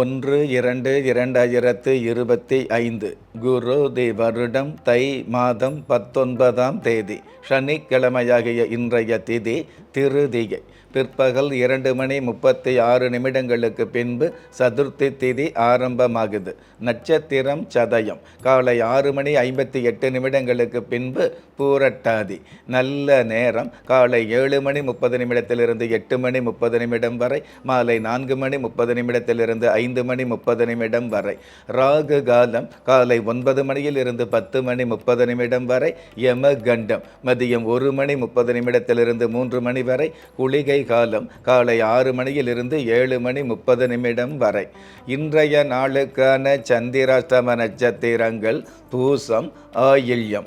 ஒன்று இரண்டு இரண்டாயிரத்து இருபத்தி ஐந்து. குரு தி வருடம் தை மாதம் பத்தொன்பதாம் தேதி. சனிக்கிழமையாகிய இன்றைய திதி திருதிகை பிற்பகல் இரண்டு மணி முப்பத்தி ஆறு நிமிடங்களுக்கு பின்பு சதுர்த்தி திதி ஆரம்பமாகுது. நட்சத்திரம் சதயம். காலை ஆறு மணி ஐம்பத்தி எட்டு நிமிடங்களுக்கு பின்பு பூரட்டாதி. நல்ல நேரம். காலை ஏழு மணி முப்பது நிமிடத்திலிருந்து எட்டு மணி முப்பது நிமிடம் வரை. மாலை நான்கு மணி முப்பது நிமிடத்திலிருந்து ஐந்து மணி முப்பது நிமிடம் வரை. ராகு காலம். காலை ஒன்பது மணியில் இருந்து பத்து மணி முப்பது நிமிடம் வரை. யம கண்டம் மதியம் ஒரு மணி முப்பது நிமிடத்திலிருந்து மூன்று மணி வரை. குளிகை காலம் காலை ஆறு மணியிலிருந்து ஏழு மணி முப்பது நிமிடம் வரை. இன்றைய நாளுக்கான சந்திராஷ்டம நட்சத்திரங்கள் பூசம் ஆயில்யம்.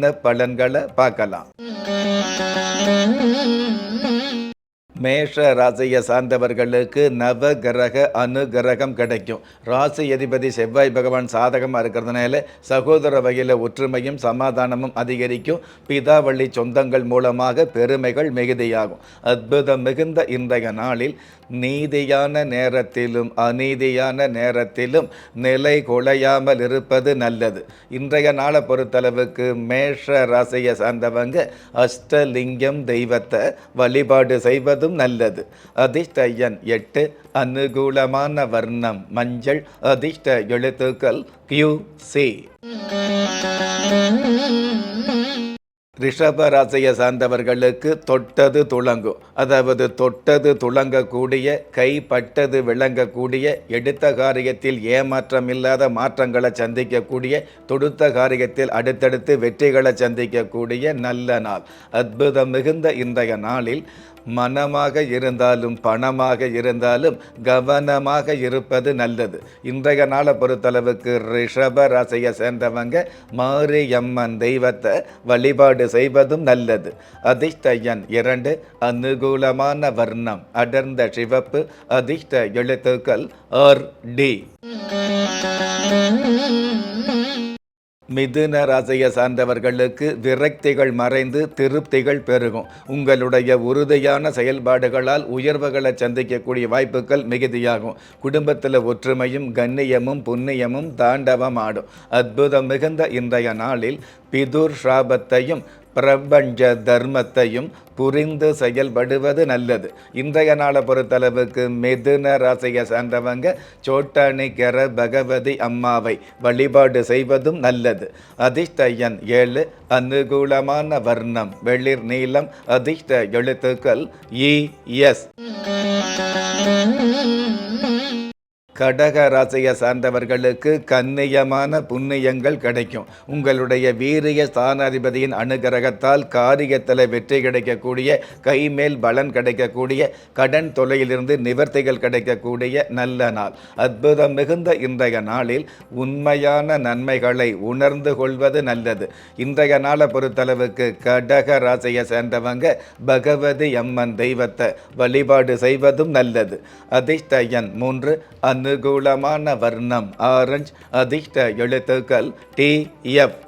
பலன்களை பார்க்கலாம். மேஷ ராசியை சார்ந்தவர்களுக்கு நவ கிரக அனுகிரகம் கிடைக்கும். ராசி அதிபதி செவ்வாய் பகவான் சாதகமாக இருக்கிறதுனால சகோதர வகையில் ஒற்றுமையும் சமாதானமும் அதிகரிக்கும். பிதாவள்ளி சொந்தங்கள் மூலமாக பெருமைகள் மிகுதியாகும். அற்புதம் மிகுந்த இன்றைய நாளில் நீதியான நேரத்திலும் அநீதியான நேரத்திலும் நிலை குலையாமல் இருப்பது நல்லது. இன்றைய நாளை பொறுத்தளவுக்கு மேஷ ராசியை சார்ந்தவங்க அஷ்டலிங்கம் தெய்வத்தை வழிபாடு செய்வதும் நல்லது. அதிர்ஷ்ட எண் எட்டு அனுகூலமான வர்ணம் மஞ்சள் அதிர்ஷ்ட எழுத்துக்கள் கியூ சி ரிஷப ராசியை சார்ந்தவர்களுக்கு தொட்டது துளங்கும். அதாவது தொட்டது துளங்கக்கூடிய கைப்பட்டது விளங்கக்கூடிய எடுத்த காரியத்தில் ஏமாற்றம் இல்லாத மாற்றங்களை சந்திக்கக்கூடிய தொடுத்த காரியத்தில் அடுத்தடுத்து வெற்றிகளை சந்திக்கக்கூடிய நல்ல நாள். அற்புதம் மிகுந்த இன்றைய நாளில் மனமாக இருந்தாலும் பணமாக இருந்தாலும் கவனமாக இருப்பது நல்லது. இன்றைய நாளை பொறுத்தளவுக்கு ரிஷப ராசியை சேர்ந்தவங்க மாரியம்மன் தெய்வத்தை வழிபாடு செய்வதும் நல்லது. அதிர்ஷ்ட எண் இரண்டு அனுகூலமான வர்ணம் அடர்ந்த சிவப்பு அதிர்ஷ்ட எழுத்துக்கள் ஆர் டி. மிதுன ராசியை சார்ந்தவர்களுக்கு விரக்திகள் மறைந்து திருப்திகள் பெருகும். உங்களுடைய உறுதியான செயல்பாடுகளால் உயர்வுகளை சந்திக்கக்கூடிய வாய்ப்புகள் மிகுதியாகும். குடும்பத்தில் ஒற்றுமையும் கண்ணியமும் புண்ணியமும் தாண்டவம் ஆடும் அற்புதம் மிகுந்த இன்றைய நாளில் பிதுர் ஷாபத்தையும் பிரபஞ்ச தர்மத்தையும் புரிந்து செயல்படுவது நல்லது. இன்றைய நாளை பொறுத்தளவுக்கு மிதுன ராசியை சார்ந்தவங்க சோட்டானிகர பகவதி அம்மாவை வழிபாடு செய்வதும் நல்லது. அதிர்ஷ்டயன் ஏழு அனுகூலமான வர்ணம் வெளிர் நீளம் அதிர்ஷ்ட எழுத்துக்கள் இ எஸ். கடக ராசியை சார்ந்தவர்களுக்கு கண்ணியமான புண்ணியங்கள் கிடைக்கும். உங்களுடைய வீரிய ஸ்தானாதிபதியின் அனுகிரகத்தால் காரியத்தில் வெற்றி கிடைக்கக்கூடிய கைமேல் பலன் கிடைக்கக்கூடிய கடன் தொலையிலிருந்து நிவர்த்திகள் கிடைக்கக்கூடிய நல்ல நாள். அற்புதம் மிகுந்த இன்றைய நாளில் உண்மையான நன்மைகளை உணர்ந்து கொள்வது நல்லது. இன்றைய நாளை பொறுத்தளவுக்கு கடக ராசியை சேர்ந்தவங்க பகவதி அம்மன் தெய்வத்தை வழிபாடு செய்வதும் நல்லது. அதிர்ஷ்டயன் மூன்று அந்த அனுகூலமான வர்ணம். ஆரஞ்சு அதிர்ஷ்ட எழுத்துக்கள் டி எஃப்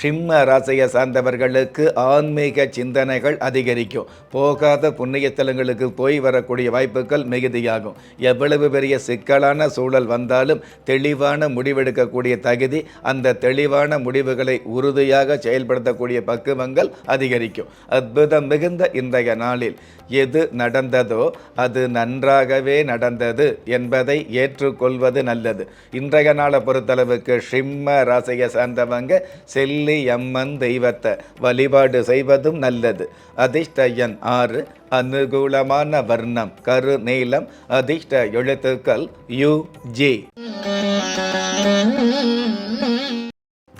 சிம்ம ராசியை சார்ந்தவர்களுக்கு ஆன்மீக சிந்தனைகள் அதிகரிக்கும். போகாத புண்ணியத்தலங்களுக்கு போய் வரக்கூடிய வாய்ப்புகள் மிகுதியாகும். எவ்வளவு பெரிய சிக்கலான சூழல் வந்தாலும் தெளிவான முடிவெடுக்கக்கூடிய தகுதி அந்த தெளிவான முடிவுகளை உறுதியாக செயல்படுத்தக்கூடிய பக்குவங்கள் அதிகரிக்கும். அற்புதம் மிகுந்த இன்றைய நாளில் எது நடந்ததோ அது நன்றாகவே நடந்தது என்பதை ஏற்றுக்கொள்வது நல்லது. இன்றைய நாளை பொறுத்தளவுக்கு சிம்ம ராசியை சார்ந்தவங்க செல்லி எம்மன் தெய்வத்தை வழிபாடு செய்வதும் நல்லது. அதிர்ஷ்ட எண் ஆறு அனுகூலமான வர்ணம் கரு நீளம் அதிர்ஷ்ட எழுத்துக்கள் யு ஜி.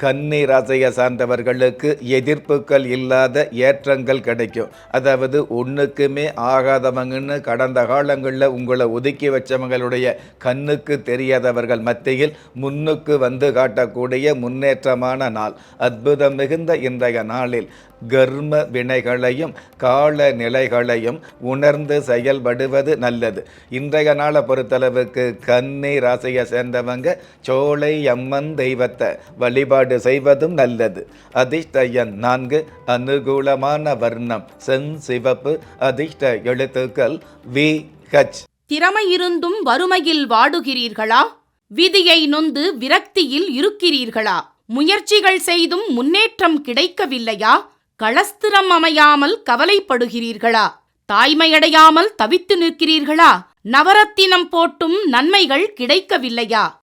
கன்னி ராசியை சார்ந்தவர்களுக்கு எதிர்ப்புகள் இல்லாத ஏற்றங்கள் கிடைக்கும். அதாவது ஒன்றுக்குமே ஆகாதவங்கன்னு கடந்த காலங்களில் உங்களை ஒதுக்கி வச்சவங்களுடைய கண்ணுக்கு தெரியாதவர்கள் மத்தியில் முன்னுக்கு வந்து காட்டக்கூடிய முன்னேற்றமான நாள். அற்புதம் மிகுந்த இன்றைய நாளில் கர்ம வினைகளையும் கால நிலைகளையும் உணர்ந்து செயல்படுவது நல்லது. இன்றைய நாளை பொறுத்தளவுக்கு கன்னி ராசியை சேர்ந்தவங்க சோலை அம்மன் தெய்வத்தை வழிபாடு செய்வதும் நல்லது. அதிர்ஷ்டயன் நான்கு அனுகூலமான வர்ணம். சென் சிவப்பு அதிர்ஷ்ட எழுத்துக்கள் வி ஹச். திறமையிருந்தும் வறுமையில் வாடுகிறீர்களா? விதியை நொந்து விரக்தியில் இருக்கிறீர்களா? முயற்சிகள் செய்தும் முன்னேற்றம் கிடைக்கவில்லையா? களஸ்திரம் அமையாமல் கவலைப்படுகிறீர்களா? தாய்மையடையாமல் தவித்து நிற்கிறீர்களா? நவரத்தினம் போட்டும் நன்மைகள் கிடைக்கவில்லையா?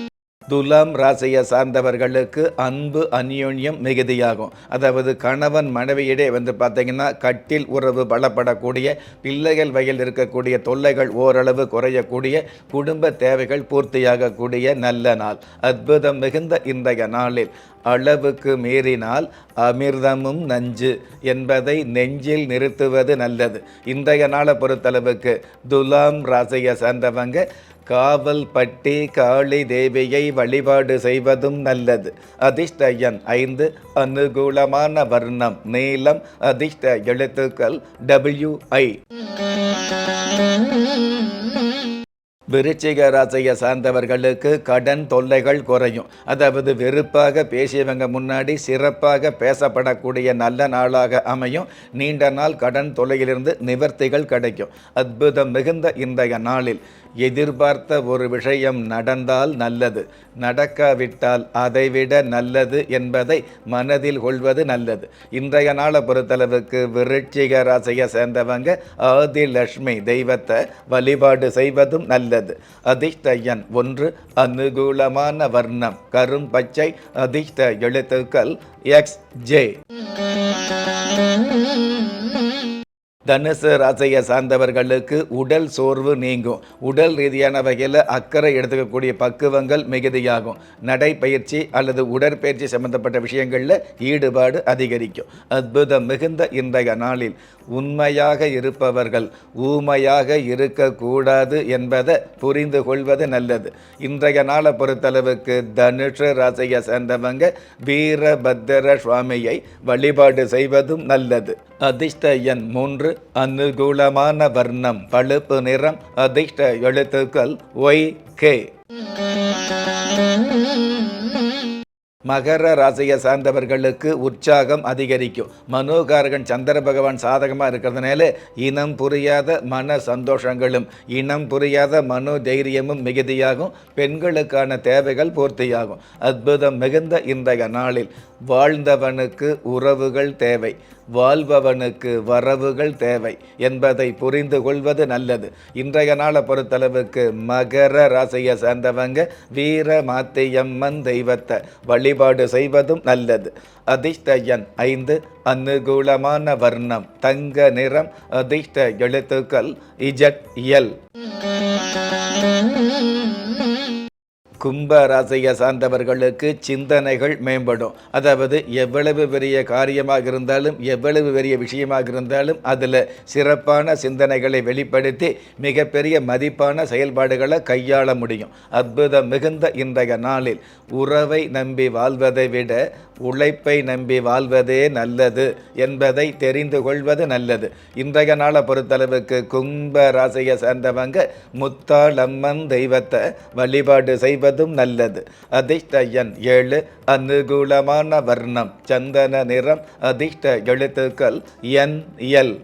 துலாம் ராசியை சார்ந்தவர்களுக்கு அன்பு அந்யோன்யம் மிகுதியாகும். அதாவது கணவன் மனைவியிடையே வந்து பார்த்தீங்கன்னா கட்டில் உறவு பலப்படக்கூடிய பிள்ளைகள் வகையில் இருக்கக்கூடிய தொல்லைகள் ஓரளவு குறையக்கூடிய குடும்ப தேவைகள் பூர்த்தியாகக்கூடிய நல்ல நாள். அற்புதம் மிகுந்த இன்றைய நாளில். அளவுக்கு மீறினால் அமிர்தமும் நஞ்சு என்பதை நெஞ்சில் நிறுத்துவது நல்லது. இன்றைய நாளை பொறுத்தளவுக்கு துலாம் ராசியை சார்ந்தவங்க காவல் பட்டி காளி தேவியை வழிபாடு செய்வதும் நல்லது. அதிர்ஷ்ட எண் ஐந்து அனுகூலமான வர்ணம் நீளம் அதிர்ஷ்ட எழுத்துக்கள் டபிள்யூ ஐ விருச்சிக ராசியை சார்ந்தவர்களுக்கு கடன் தொல்லைகள் குறையும். அதாவது வெறுப்பாக பேசியவங்க முன்னாடி சிறப்பாக பேசப்படக்கூடிய நல்ல நாளாக அமையும். நீண்ட நாள் கடன் தொல்லையிலிருந்து நிவர்த்திகள் கிடைக்கும். அற்புதம் மிகுந்த இன்றைய நாளில். எதிர்பார்த்த ஒரு விஷயம் நடந்தால் நல்லது. நடக்காவிட்டால் அதைவிட நல்லது என்பதை மனதில் கொள்வது நல்லது. இன்றைய நாளை பொறுத்தளவுக்கு விருட்சிக ராசியை சேர்ந்தவங்க ஆதிலட்சுமி தெய்வத்தை வழிபாடு செய்வதும் நல்லது. அதிர்ஷ்டயன் ஒன்று அனுகூலமான வர்ணம் கரும் பச்சை அதிர்ஷ்ட எழுத்துக்கள் எக்ஸ் ஜே. தனுசு ராசியை சார்ந்தவர்களுக்கு உடல் சோர்வு நீங்கும். உடல் ரீதியான வகையில் அக்கறை எடுத்துக்கக்கூடிய பக்குவங்கள் மிகுதியாகும். நடைப்பயிற்சி அல்லது உடற்பயிற்சி சம்பந்தப்பட்ட விஷயங்களில் ஈடுபாடு அதிகரிக்கும். அற்புதம் மிகுந்த இன்றைய நாளில் உண்மையாக இருப்பவர்கள் ஊமையாக இருக்கக்கூடாது என்பதை புரிந்து கொள்வது நல்லது. இன்றைய நாளை பொறுத்தளவுக்கு தனுஷ ராசியை சேர்ந்தவங்க வீரபத்திர சுவாமியை வழிபாடு செய்வதும் நல்லது. அதிர்ஷ்ட எண் மூன்று அனுகூலமான வர்ணம் பழுப்பு நிறம் அதிர்ஷ்ட எழுத்துக்கள் ஒய் கே. மகர ராசியை சார்ந்தவர்களுக்கு உற்சாகம் அதிகரிக்கும். மனோகாரகன் சந்திர பகவான் சாதகமாக இருக்கிறதுனால இனம் புரியாத மன சந்தோஷங்களும் இனம் புரியாத மனோ தைரியமும் மிகுதியாகும். பெண்களுக்கான தேவைகள் பூர்த்தியாகும். அற்புதம் மிகுந்த இன்றைய நாளில் வாழ்ந்தவனுக்கு உறவுகள் தேவை. வாழ்பவனுக்கு வரவுகள் தேவை என்பதை புரிந்து கொள்வது நல்லது. இன்றைய நாளை பொறுத்தளவுக்கு மகர ராசியை சேர்ந்தவங்க வீர மாத்தியம்மன் தெய்வத்தை வழிபாடு செய்வதும் நல்லது. அதிர்ஷ்ட எண் ஐந்து அனுகூலமான வர்ணம் தங்க நிறம் அதிர்ஷ்ட எழுத்துக்கள் இஜட் எல் கும்ப ராசியை சார்ந்தவர்களுக்கு சிந்தனைகள் மேம்படும். அதாவது எவ்வளவு பெரிய காரியமாக இருந்தாலும் எவ்வளவு பெரிய விஷயமாக இருந்தாலும் அதில் சிறப்பான சிந்தனைகளை வெளிப்படுத்தி மிகப்பெரிய மதிப்பான செயல்பாடுகளை கையாள முடியும். அற்புதம் மிகுந்த இன்றைய நாளில் உறவை நம்பி வாழ்வதை விட உழைப்பை நம்பி வாழ்வதே நல்லது என்பதை தெரிந்து கொள்வது நல்லது. இன்றைய நாளை பொறுத்தளவுக்கு கும்ப ராசியை சார்ந்தவங்க முத்தாளம்மன் தெய்வத்தை வழிபாடு செய்வதும் நல்லது. அதிர்ஷ்ட எண் ஏழு அனுகூலமான வர்ணம். சந்தன நிறம் அதிர்ஷ்ட எழுத்துக்கள் என் எல்.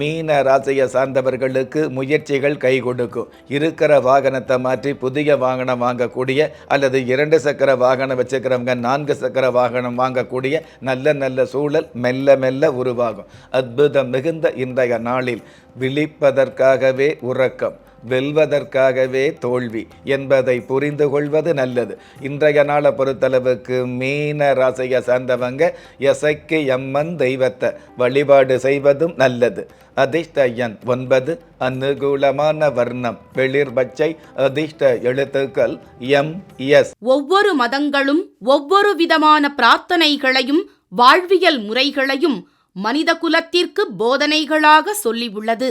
மீன ராசியை சார்ந்தவர்களுக்கு முயற்சிகள் கை கொடுக்கும். இருக்கிற வாகனத்தை மாற்றி புதிய வாகனம் வாங்கக்கூடிய அல்லது இரண்டு சக்கர வாகனம் வச்சுக்கிறவங்க நான்கு சக்கர வாகனம் வாங்கக்கூடிய நல்ல நல்ல சூழல் மெல்ல மெல்ல உருவாகும். அற்புதம் மிகுந்த இன்றைய நாளில் விழிப்பதற்காகவே உறக்கம். வெல்வதற்காகவே தோல்வி என்பதை புரிந்து கொள்வது நல்லது. இன்றைய நாளை பொறுத்தளவுக்கு மீன ராசியை சார்ந்தவங்க எசைக்கு எம்மன் தெய்வத்தை வழிபாடு செய்வதும் நல்லது. அதிர்ஷ்ட எண் ஒன்பது அனுகூலமான வர்ணம் வெளிர் பச்சை அதிர்ஷ்ட எழுத்துக்கள் எம் எஸ். ஒவ்வொரு மதங்களும் ஒவ்வொரு விதமான பிரார்த்தனைகளையும் வாழ்வியல் முறைகளையும் மனித குலத்திற்கு போதனைகளாக சொல்லியுள்ளது.